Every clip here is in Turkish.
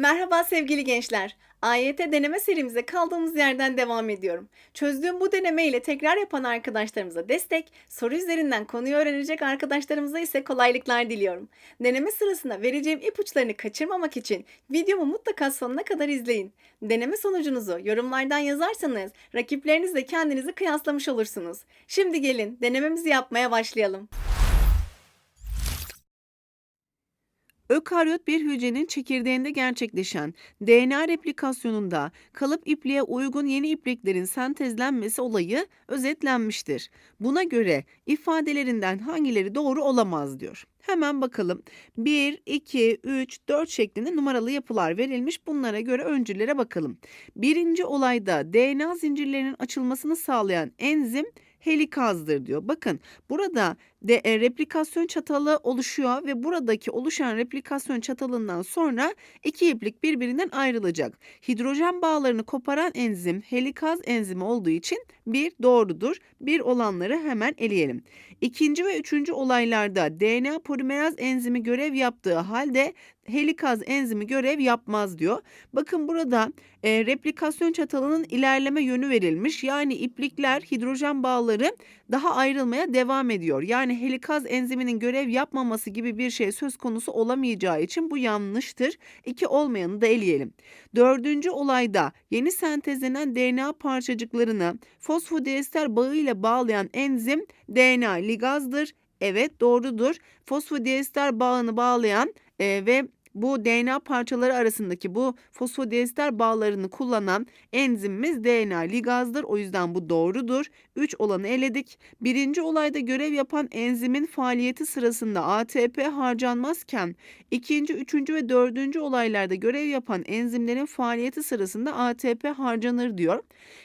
Merhaba sevgili gençler. AYT deneme serimize kaldığımız yerden devam ediyorum. Çözdüğüm bu deneme ile tekrar yapan arkadaşlarımıza destek, soru üzerinden konuyu öğrenecek arkadaşlarımıza ise kolaylıklar diliyorum. Deneme sırasında vereceğim ipuçlarını kaçırmamak için videomu mutlaka sonuna kadar izleyin. Deneme sonucunuzu yorumlardan yazarsanız rakiplerinizle kendinizi kıyaslamış olursunuz. Şimdi gelin denememizi yapmaya başlayalım. Ökaryot bir hücrenin çekirdeğinde gerçekleşen DNA replikasyonunda kalıp ipliğe uygun yeni ipliklerin sentezlenmesi olayı özetlenmiştir. Buna göre ifadelerinden hangileri doğru olamaz diyor. Hemen bakalım. 1, 2, 3, 4 şeklinde numaralı yapılar verilmiş. Bunlara göre öncüllere bakalım. Birinci olayda DNA zincirlerinin açılmasını sağlayan enzim helikazdır diyor. Bakın burada de, e, replikasyon çatalı oluşuyor ve buradaki oluşan replikasyon çatalından sonra iki iplik birbirinden ayrılacak. Hidrojen bağlarını koparan enzim helikaz enzimi olduğu için bir doğrudur. Bir olanları hemen eleyelim. İkinci ve üçüncü olaylarda DNA polimeraz enzimi görev yaptığı halde helikaz enzimi görev yapmaz diyor. Bakın burada e, replikasyon çatalının ilerleme yönü verilmiş. Yani iplikler hidrojen bağları daha ayrılmaya devam ediyor. Yani helikaz enziminin görev yapmaması gibi bir şey söz konusu olamayacağı için bu yanlıştır. İki olmayanı da eleyelim. Dördüncü olayda yeni sentezlenen DNA parçacıklarını fosfodiester bağıyla bağlayan enzim DNA ligazdır. Evet doğrudur. Fosfodiester bağını bağlayan e, ve bu DNA parçaları arasındaki bu fosfodiester bağlarını kullanan enzimimiz DNA ligazdır. O yüzden bu doğrudur. 3 olanı eledik. Birinci olayda görev yapan enzimin faaliyeti sırasında ATP harcanmazken ikinci, üçüncü ve dördüncü olaylarda görev yapan enzimlerin faaliyeti sırasında ATP harcanır diyor.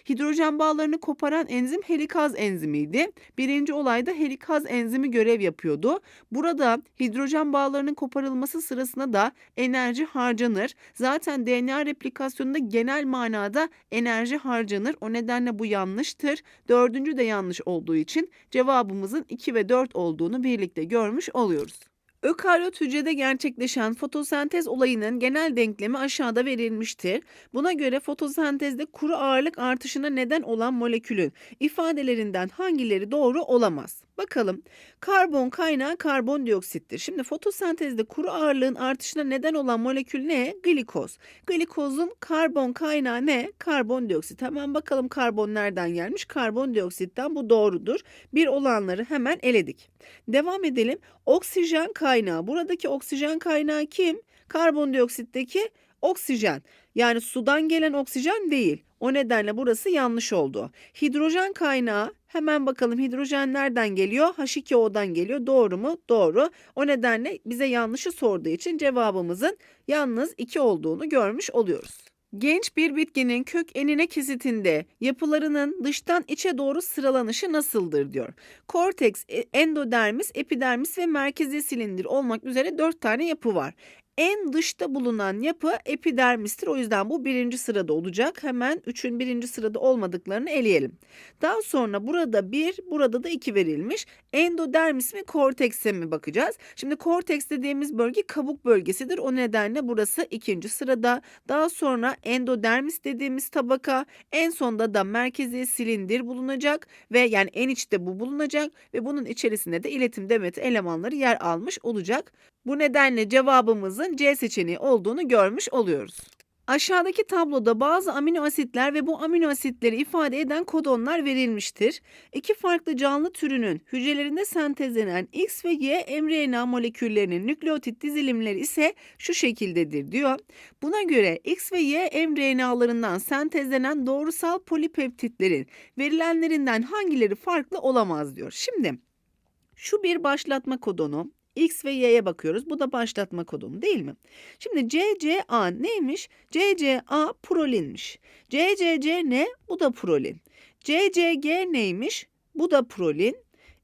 Hidrojen bağlarını koparan enzim helikaz enzimiydi. Birinci olayda helikaz enzimi görev yapıyordu. Burada hidrojen bağlarının koparılması sırasında da enerji harcanır. Zaten DNA replikasyonunda genel manada enerji harcanır. O nedenle bu yanlıştır. Dördüncü de yanlış olduğu için cevabımızın 2 ve 4 olduğunu birlikte görmüş oluyoruz. Ökaryot hücrede gerçekleşen fotosentez olayının genel denklemi aşağıda verilmiştir. Buna göre fotosentezde kuru ağırlık artışına neden olan molekülün ifadelerinden hangileri doğru olamaz? Bakalım. Karbon kaynağı karbondioksittir. Şimdi fotosentezde kuru ağırlığın artışına neden olan molekül ne? Glikoz. Glikozun karbon kaynağı ne? Karbondioksit. Hemen bakalım karbon nereden gelmiş? Karbondioksitten bu doğrudur. Bir olanları hemen eledik. Devam edelim. Oksijen kaynağı. Buradaki oksijen kaynağı kim? Karbondioksitteki oksijen. Yani sudan gelen oksijen değil. O nedenle burası yanlış oldu. Hidrojen kaynağı hemen bakalım hidrojen nereden geliyor? H2O'dan geliyor. Doğru mu? Doğru. O nedenle bize yanlışı sorduğu için cevabımızın yalnız 2 olduğunu görmüş oluyoruz. Genç bir bitkinin kök enine kesitinde yapılarının dıştan içe doğru sıralanışı nasıldır diyor. Korteks, e- endodermis, epidermis ve merkezi silindir olmak üzere dört tane yapı var. En dışta bulunan yapı epidermistir. O yüzden bu birinci sırada olacak. Hemen üçün birinci sırada olmadıklarını eleyelim. Daha sonra burada bir, burada da iki verilmiş. Endodermis mi, kortekse mi bakacağız. Şimdi korteks dediğimiz bölge kabuk bölgesidir. O nedenle burası ikinci sırada. Daha sonra endodermis dediğimiz tabaka, en sonda da merkezi silindir bulunacak ve yani en içte bu bulunacak ve bunun içerisinde de iletim demeti elemanları yer almış olacak. Bu nedenle cevabımızın C seçeneği olduğunu görmüş oluyoruz. Aşağıdaki tabloda bazı amino asitler ve bu amino asitleri ifade eden kodonlar verilmiştir. İki farklı canlı türünün hücrelerinde sentezlenen X ve Y mRNA moleküllerinin nükleotit dizilimleri ise şu şekildedir diyor. Buna göre X ve Y mRNA'larından sentezlenen doğrusal polipeptitlerin verilenlerinden hangileri farklı olamaz diyor. Şimdi şu bir başlatma kodonu, X ve Y'ye bakıyoruz. Bu da başlatma kodonu değil mi? Şimdi CCA neymiş? CCA prolinmiş. CCC ne? Bu da prolin. CCG neymiş? Bu da prolin.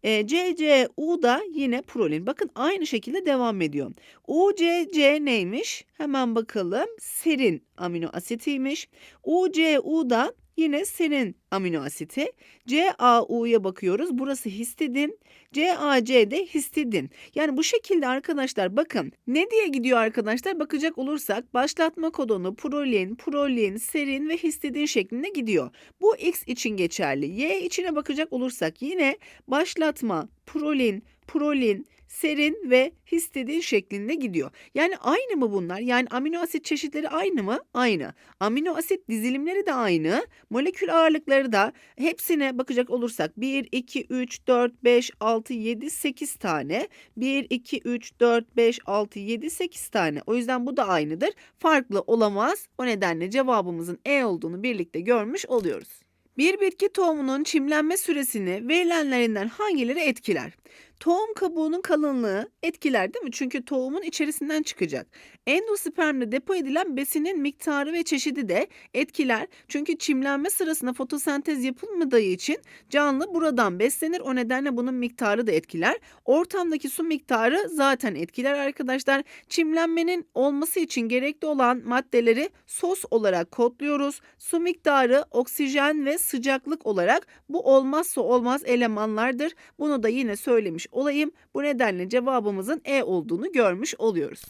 E, CCU da yine prolin. Bakın aynı şekilde devam ediyor. UCC neymiş? Hemen bakalım. Serin amino asitiymiş. UCU da yine serin amino asiti. CAU'ya bakıyoruz. Burası histidin. CAC de histidin. Yani bu şekilde arkadaşlar bakın ne diye gidiyor arkadaşlar? Bakacak olursak başlatma kodonu prolin, prolin, serin ve histidin şeklinde gidiyor. Bu X için geçerli. Y içine bakacak olursak yine başlatma, prolin, prolin, serin ve histidin şeklinde gidiyor. Yani aynı mı bunlar? Yani amino asit çeşitleri aynı mı? Aynı. Amino asit dizilimleri de aynı. Molekül ağırlıkları da hepsine bakacak olursak 1, 2, 3, 4, 5, 6, 7, 8 tane. 1, 2, 3, 4, 5, 6, 7, 8 tane. O yüzden bu da aynıdır. Farklı olamaz. O nedenle cevabımızın E olduğunu birlikte görmüş oluyoruz. Bir bitki tohumunun çimlenme süresini verilenlerinden hangileri etkiler? Tohum kabuğunun kalınlığı etkiler değil mi? Çünkü tohumun içerisinden çıkacak. Endospermde depo edilen besinin miktarı ve çeşidi de etkiler. Çünkü çimlenme sırasında fotosentez yapılmadığı için canlı buradan beslenir. O nedenle bunun miktarı da etkiler. Ortamdaki su miktarı zaten etkiler arkadaşlar. Çimlenmenin olması için gerekli olan maddeleri sos olarak kodluyoruz. Su miktarı, oksijen ve sıcaklık olarak bu olmazsa olmaz elemanlardır. Bunu da yine söylemiş olayım. Bu nedenle cevabımızın E olduğunu görmüş oluyoruz.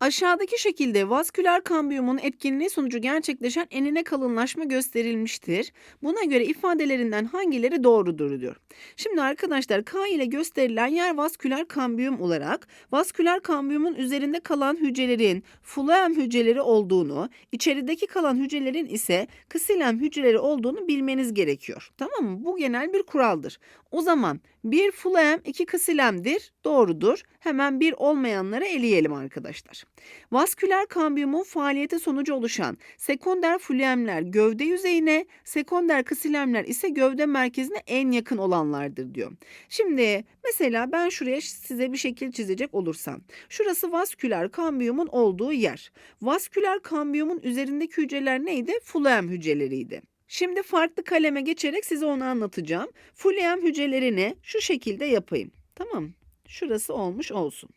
Aşağıdaki şekilde vasküler kambiyumun etkinliği sonucu gerçekleşen enine kalınlaşma gösterilmiştir. Buna göre ifadelerinden hangileri doğrudur diyor. Şimdi arkadaşlar K ile gösterilen yer vasküler kambiyum olarak vasküler kambiyumun üzerinde kalan hücrelerin fuloem hücreleri olduğunu, içerideki kalan hücrelerin ise ksilem hücreleri olduğunu bilmeniz gerekiyor. Tamam mı? Bu genel bir kuraldır. O zaman bir fuloem iki ksilemdir. Doğrudur. Hemen bir olmayanları eleyelim arkadaşlar. Vasküler kambiyumun faaliyeti sonucu oluşan sekonder fulemler gövde yüzeyine, sekonder ksilemler ise gövde merkezine en yakın olanlardır diyor. Şimdi mesela ben şuraya size bir şekil çizecek olursam. Şurası vasküler kambiyumun olduğu yer. Vasküler kambiyumun üzerindeki hücreler neydi? Fulem hücreleriydi. Şimdi farklı kaleme geçerek size onu anlatacağım. Fulem hücrelerini şu şekilde yapayım. Tamam Şurası olmuş olsun.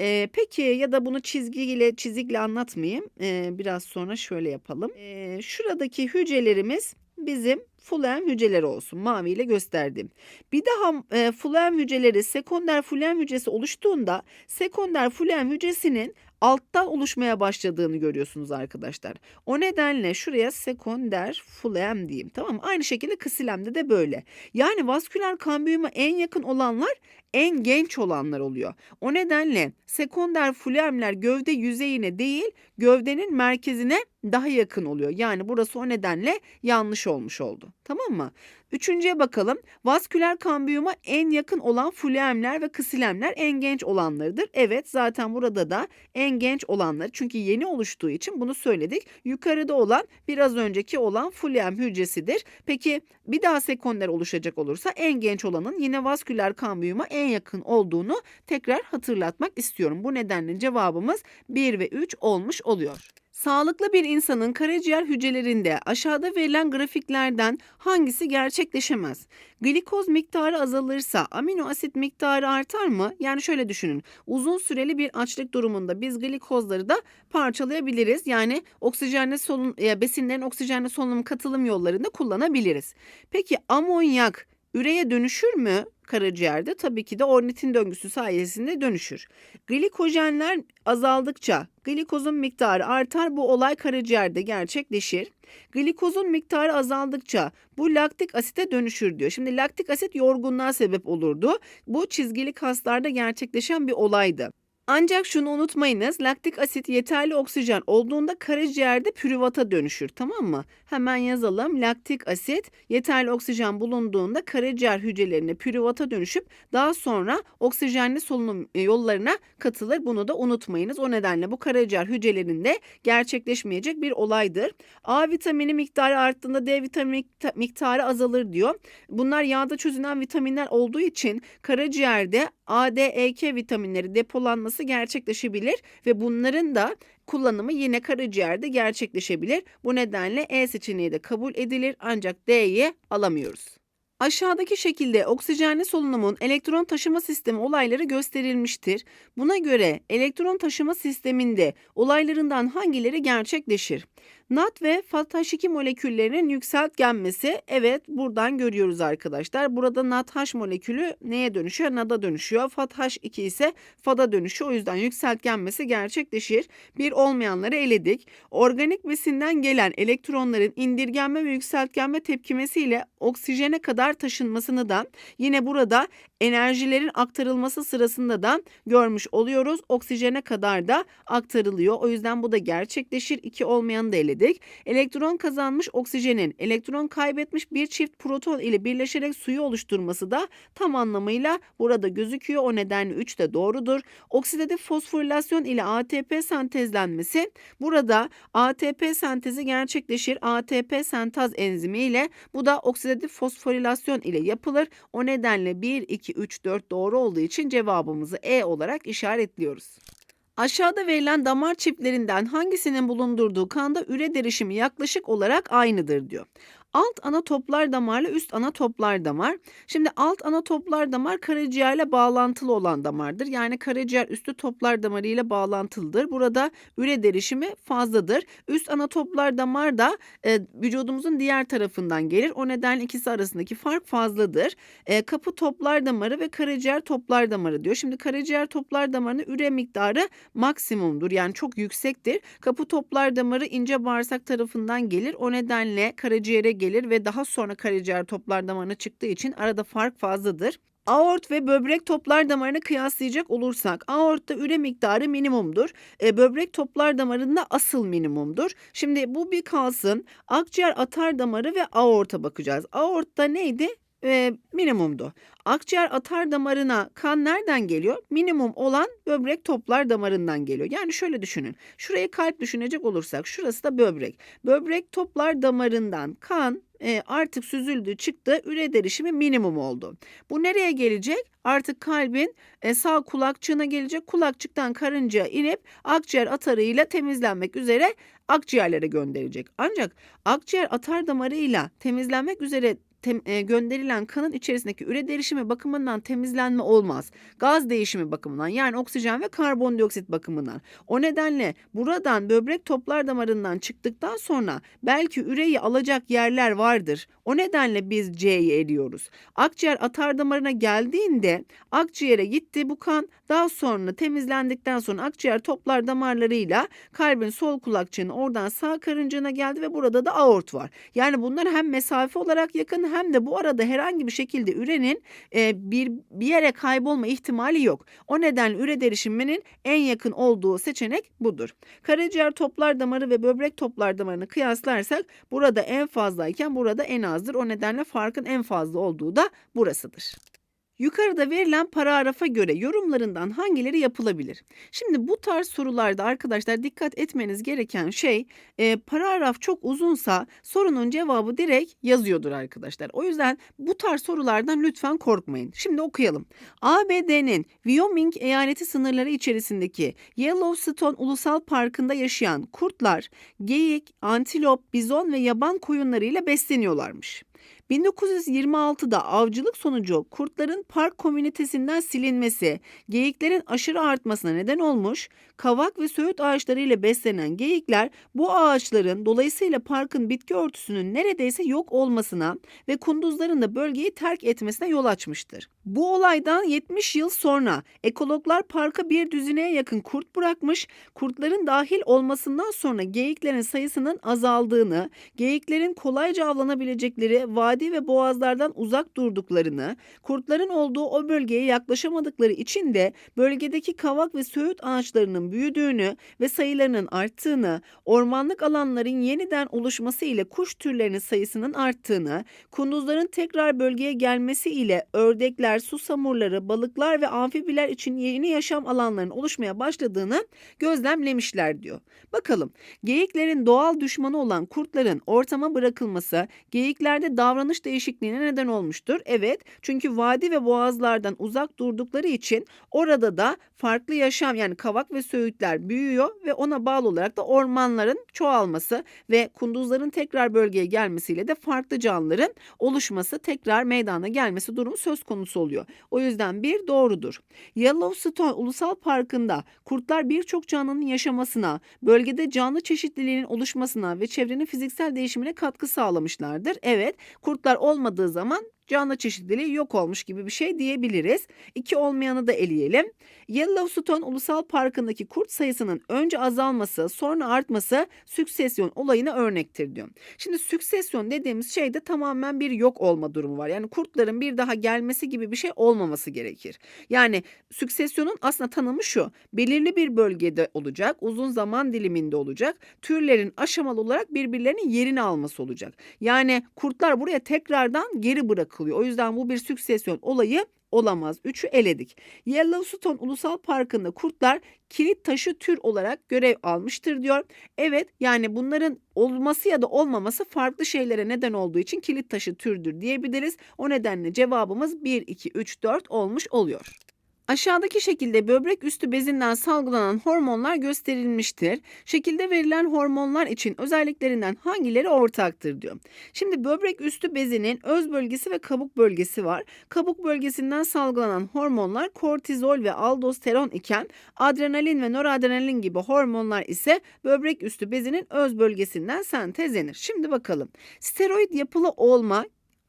Ee, peki ya da bunu çizgiyle çizikle anlatmayayım. Ee, biraz sonra şöyle yapalım. Ee, şuradaki hücrelerimiz bizim fulem hücreleri olsun. Maviyle gösterdim. Bir daha e, fulem hücreleri sekonder fulem hücresi oluştuğunda sekonder fulem hücresinin alttan oluşmaya başladığını görüyorsunuz arkadaşlar. O nedenle şuraya sekonder fulem diyeyim. Tamam? Aynı şekilde ksilemde de böyle. Yani vasküler kambiyuma en yakın olanlar en genç olanlar oluyor. O nedenle sekonder fulemler gövde yüzeyine değil gövdenin merkezine daha yakın oluyor. Yani burası o nedenle yanlış olmuş oldu. Tamam mı? Üçüncüye bakalım. Vasküler kambiyuma en yakın olan fulemler ve ksilemler en genç olanlarıdır. Evet zaten burada da en genç olanlar çünkü yeni oluştuğu için bunu söyledik. Yukarıda olan biraz önceki olan fulem hücresidir. Peki bir daha sekonder oluşacak olursa en genç olanın yine vasküler kambiyuma en yakın olduğunu tekrar hatırlatmak istiyorum. Bu nedenle cevabımız 1 ve 3 olmuş oluyor. Sağlıklı bir insanın karaciğer hücrelerinde aşağıda verilen grafiklerden hangisi gerçekleşemez? Glikoz miktarı azalırsa amino asit miktarı artar mı? Yani şöyle düşünün. Uzun süreli bir açlık durumunda biz glikozları da parçalayabiliriz. Yani oksijenle solun besinlerin oksijenle solunum katılım yollarında kullanabiliriz. Peki amonyak üreye dönüşür mü? karaciğerde tabii ki de ornitin döngüsü sayesinde dönüşür. Glikojenler azaldıkça glikozun miktarı artar bu olay karaciğerde gerçekleşir. Glikozun miktarı azaldıkça bu laktik asite dönüşür diyor. Şimdi laktik asit yorgunluğa sebep olurdu. Bu çizgili kaslarda gerçekleşen bir olaydı. Ancak şunu unutmayınız laktik asit yeterli oksijen olduğunda karaciğerde pürüvata dönüşür tamam mı? Hemen yazalım laktik asit yeterli oksijen bulunduğunda karaciğer hücrelerine pürüvata dönüşüp daha sonra oksijenli solunum e, yollarına katılır. Bunu da unutmayınız. O nedenle bu karaciğer hücrelerinde gerçekleşmeyecek bir olaydır. A vitamini miktarı arttığında D vitamini miktarı azalır diyor. Bunlar yağda çözünen vitaminler olduğu için karaciğerde A, D, E, K vitaminleri depolanması gerçekleşebilir ve bunların da kullanımı yine karaciğerde gerçekleşebilir. Bu nedenle E seçeneği de kabul edilir ancak D'yi alamıyoruz. Aşağıdaki şekilde oksijenli solunumun elektron taşıma sistemi olayları gösterilmiştir. Buna göre elektron taşıma sisteminde olaylarından hangileri gerçekleşir? NAT ve FATH2 moleküllerinin yükseltgenmesi evet buradan görüyoruz arkadaşlar. Burada NADH molekülü neye dönüşüyor? NAD'a dönüşüyor. FATH2 ise FAD'a dönüşüyor. O yüzden yükseltgenmesi gerçekleşir. Bir olmayanları eledik. Organik besinden gelen elektronların indirgenme ve yükseltgenme tepkimesiyle oksijene kadar taşınmasını da yine burada enerjilerin aktarılması sırasında da görmüş oluyoruz. Oksijene kadar da aktarılıyor. O yüzden bu da gerçekleşir. İki olmayanı da eledik. Elektron kazanmış oksijenin elektron kaybetmiş bir çift proton ile birleşerek suyu oluşturması da tam anlamıyla burada gözüküyor. O nedenle 3 de doğrudur. Oksidatif fosforilasyon ile ATP sentezlenmesi burada ATP sentezi gerçekleşir. ATP sentaz enzimi ile bu da oksidatif fosforilasyon ile yapılır. O nedenle 1, 2, 3, 4 doğru olduğu için cevabımızı E olarak işaretliyoruz. Aşağıda verilen damar çiftlerinden hangisinin bulundurduğu kanda üre derişimi yaklaşık olarak aynıdır diyor. Alt ana toplar damarla üst ana toplar damar. Şimdi alt ana toplar damar karaciğerle bağlantılı olan damardır. Yani karaciğer üstü toplar damarı ile bağlantılıdır. Burada üre derişimi fazladır. Üst ana toplar damar da e, vücudumuzun diğer tarafından gelir. O nedenle ikisi arasındaki fark fazladır. E, kapı toplar damarı ve karaciğer toplar damarı diyor. Şimdi karaciğer toplar damarının üre miktarı maksimumdur. Yani çok yüksektir. Kapı toplar damarı ince bağırsak tarafından gelir. O nedenle karaciğere gelir ve daha sonra karaciğer toplar damarına çıktığı için arada fark fazladır. Aort ve böbrek toplar damarını kıyaslayacak olursak aortta üre miktarı minimumdur. E, böbrek toplar damarında asıl minimumdur. Şimdi bu bir kalsın. Akciğer atar damarı ve aorta bakacağız. Aortta neydi? E, minimumdu. Akciğer atar damarına kan nereden geliyor? Minimum olan böbrek toplar damarından geliyor. Yani şöyle düşünün. Şurayı kalp düşünecek olursak şurası da böbrek. Böbrek toplar damarından kan e, artık süzüldü çıktı üre derişimi minimum oldu. Bu nereye gelecek? Artık kalbin e, sağ kulakçığına gelecek. Kulakçıktan karıncaya inip akciğer atarıyla temizlenmek üzere akciğerlere gönderecek. Ancak akciğer atar damarıyla temizlenmek üzere tem- e, gönderilen kanın içerisindeki üre derişimi bakımından temizlenme olmaz. Gaz değişimi bakımından yani oksijen ve karbondioksit bakımından. O nedenle buradan böbrek toplar damarından çıktıktan sonra belki üreyi alacak yerler vardır. O nedenle biz C'yi eliyoruz. Akciğer atar damarına geldiğinde akciğere gitti bu kan daha sonra temizlendikten sonra akciğer toplar damarlarıyla kalbin sol kulakçığına oradan sağ karıncığına geldi ve burada da aort var. Yani bunlar hem mesafe olarak yakın hem de bu arada herhangi bir şekilde ürenin e, bir, bir yere kaybolma ihtimali yok. O nedenle üre derişiminin en yakın olduğu seçenek budur. Karaciğer toplar damarı ve böbrek toplar damarını kıyaslarsak burada en fazlayken burada en azdır. O nedenle farkın en fazla olduğu da burasıdır. Yukarıda verilen paragrafa göre yorumlarından hangileri yapılabilir? Şimdi bu tarz sorularda arkadaşlar dikkat etmeniz gereken şey e, paragraf çok uzunsa sorunun cevabı direkt yazıyordur arkadaşlar. O yüzden bu tarz sorulardan lütfen korkmayın. Şimdi okuyalım. ABD'nin Wyoming eyaleti sınırları içerisindeki Yellowstone Ulusal Parkı'nda yaşayan kurtlar geyik, antilop, bizon ve yaban koyunlarıyla besleniyorlarmış. 1926'da avcılık sonucu kurtların park komünitesinden silinmesi, geyiklerin aşırı artmasına neden olmuş, kavak ve söğüt ağaçları ile beslenen geyikler bu ağaçların dolayısıyla parkın bitki örtüsünün neredeyse yok olmasına ve kunduzların da bölgeyi terk etmesine yol açmıştır. Bu olaydan 70 yıl sonra ekologlar parka bir düzineye yakın kurt bırakmış, kurtların dahil olmasından sonra geyiklerin sayısının azaldığını, geyiklerin kolayca avlanabilecekleri vadi ve boğazlardan uzak durduklarını, kurtların olduğu o bölgeye yaklaşamadıkları için de bölgedeki kavak ve söğüt ağaçlarının büyüdüğünü ve sayılarının arttığını, ormanlık alanların yeniden oluşması ile kuş türlerinin sayısının arttığını, kunduzların tekrar bölgeye gelmesi ile ördekler, susamurları, balıklar ve amfibiler için yeni yaşam alanlarının oluşmaya başladığını gözlemlemişler diyor. Bakalım geyiklerin doğal düşmanı olan kurtların ortama bırakılması geyiklerde davranış değişikliğine neden olmuştur. Evet, çünkü vadi ve boğazlardan uzak durdukları için orada da farklı yaşam yani kavak ve söğütler büyüyor ve ona bağlı olarak da ormanların çoğalması ve kunduzların tekrar bölgeye gelmesiyle de farklı canlıların oluşması, tekrar meydana gelmesi durumu söz konusu oluyor. O yüzden bir doğrudur. Yellowstone Ulusal Parkı'nda kurtlar birçok canlının yaşamasına, bölgede canlı çeşitliliğinin oluşmasına ve çevrenin fiziksel değişimine katkı sağlamışlardır. Evet, kurtlar olmadığı zaman canlı çeşitliliği yok olmuş gibi bir şey diyebiliriz. İki olmayanı da eleyelim. Yellowstone Ulusal Parkı'ndaki kurt sayısının önce azalması, sonra artması süksesyon olayına örnektir diyor. Şimdi süksesyon dediğimiz şeyde tamamen bir yok olma durumu var. Yani kurtların bir daha gelmesi gibi bir şey olmaması gerekir. Yani süksesyonun aslında tanımı şu. Belirli bir bölgede olacak, uzun zaman diliminde olacak. Türlerin aşamalı olarak birbirlerinin yerini alması olacak. Yani kurtlar buraya tekrardan geri bırakılıyor. O yüzden bu bir süksesyon olayı olamaz. Üçü eledik. Yellowstone Ulusal Parkı'nda kurtlar kilit taşı tür olarak görev almıştır diyor. Evet yani bunların olması ya da olmaması farklı şeylere neden olduğu için kilit taşı türdür diyebiliriz. O nedenle cevabımız 1, 2, 3, 4 olmuş oluyor. Aşağıdaki şekilde böbrek üstü bezinden salgılanan hormonlar gösterilmiştir. Şekilde verilen hormonlar için özelliklerinden hangileri ortaktır diyor. Şimdi böbrek üstü bezinin öz bölgesi ve kabuk bölgesi var. Kabuk bölgesinden salgılanan hormonlar kortizol ve aldosteron iken adrenalin ve noradrenalin gibi hormonlar ise böbrek üstü bezinin öz bölgesinden sentezlenir. Şimdi bakalım. Steroid yapılı olma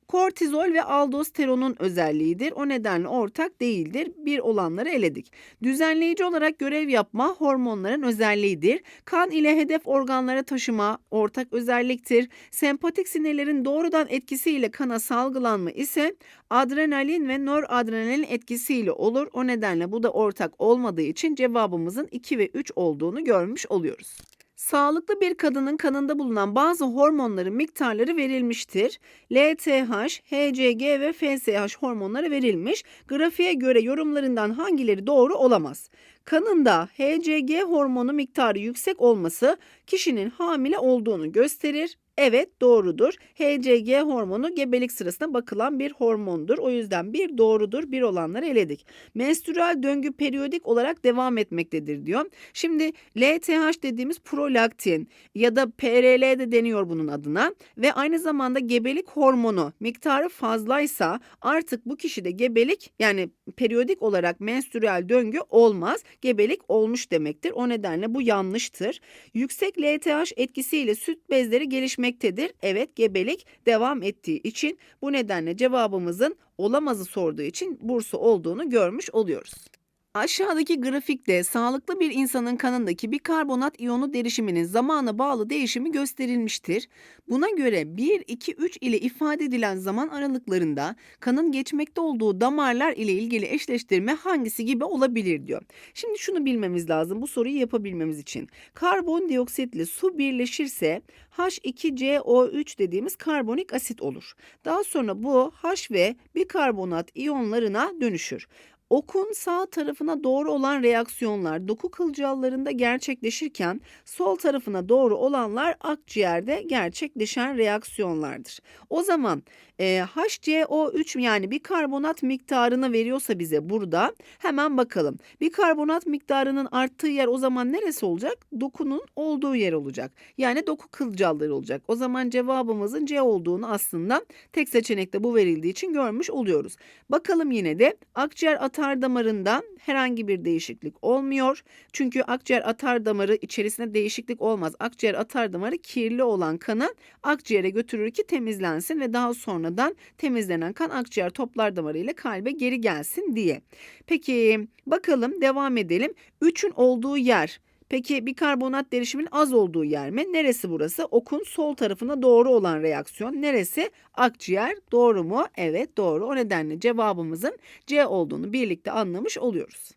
Kortizol ve aldosteronun özelliğidir. O nedenle ortak değildir. Bir olanları eledik. Düzenleyici olarak görev yapma hormonların özelliğidir. Kan ile hedef organlara taşıma ortak özelliktir. Sempatik sinirlerin doğrudan etkisiyle kana salgılanma ise adrenalin ve noradrenalin etkisiyle olur. O nedenle bu da ortak olmadığı için cevabımızın 2 ve 3 olduğunu görmüş oluyoruz. Sağlıklı bir kadının kanında bulunan bazı hormonların miktarları verilmiştir. LTH, HCG ve FSH hormonları verilmiş. Grafiğe göre yorumlarından hangileri doğru olamaz? Kanında HCG hormonu miktarı yüksek olması kişinin hamile olduğunu gösterir. Evet doğrudur. HCG hormonu gebelik sırasında bakılan bir hormondur. O yüzden bir doğrudur. Bir olanları eledik. Menstrüel döngü periyodik olarak devam etmektedir diyor. Şimdi LTH dediğimiz prolaktin ya da PRL de deniyor bunun adına ve aynı zamanda gebelik hormonu miktarı fazlaysa artık bu kişide gebelik yani periyodik olarak menstrüel döngü olmaz. Gebelik olmuş demektir. O nedenle bu yanlıştır. Yüksek LTH etkisiyle süt bezleri gelişmektedir. Evet gebelik devam ettiği için bu nedenle cevabımızın olamazı sorduğu için bursu olduğunu görmüş oluyoruz. Aşağıdaki grafikte sağlıklı bir insanın kanındaki bikarbonat iyonu derişiminin zamana bağlı değişimi gösterilmiştir. Buna göre 1, 2, 3 ile ifade edilen zaman aralıklarında kanın geçmekte olduğu damarlar ile ilgili eşleştirme hangisi gibi olabilir diyor. Şimdi şunu bilmemiz lazım bu soruyu yapabilmemiz için. Karbondioksitle su birleşirse H2CO3 dediğimiz karbonik asit olur. Daha sonra bu H ve bikarbonat iyonlarına dönüşür. Okun sağ tarafına doğru olan reaksiyonlar doku kılcallarında gerçekleşirken sol tarafına doğru olanlar akciğerde gerçekleşen reaksiyonlardır. O zaman e, HCO3 yani bikarbonat miktarını veriyorsa bize burada hemen bakalım. Bikarbonat miktarının arttığı yer o zaman neresi olacak? Dokunun olduğu yer olacak. Yani doku kılcalları olacak. O zaman cevabımızın C olduğunu aslında tek seçenekte bu verildiği için görmüş oluyoruz. Bakalım yine de akciğer atar damarında herhangi bir değişiklik olmuyor. Çünkü akciğer atar damarı içerisinde değişiklik olmaz. Akciğer atar damarı kirli olan kanı akciğere götürür ki temizlensin ve daha sonradan temizlenen kan akciğer toplar damarı ile kalbe geri gelsin diye. Peki bakalım devam edelim. 3'ün olduğu yer Peki bikarbonat derişimin az olduğu yer mi? Neresi burası? Okun sol tarafına doğru olan reaksiyon. Neresi? Akciğer. Doğru mu? Evet doğru. O nedenle cevabımızın C olduğunu birlikte anlamış oluyoruz.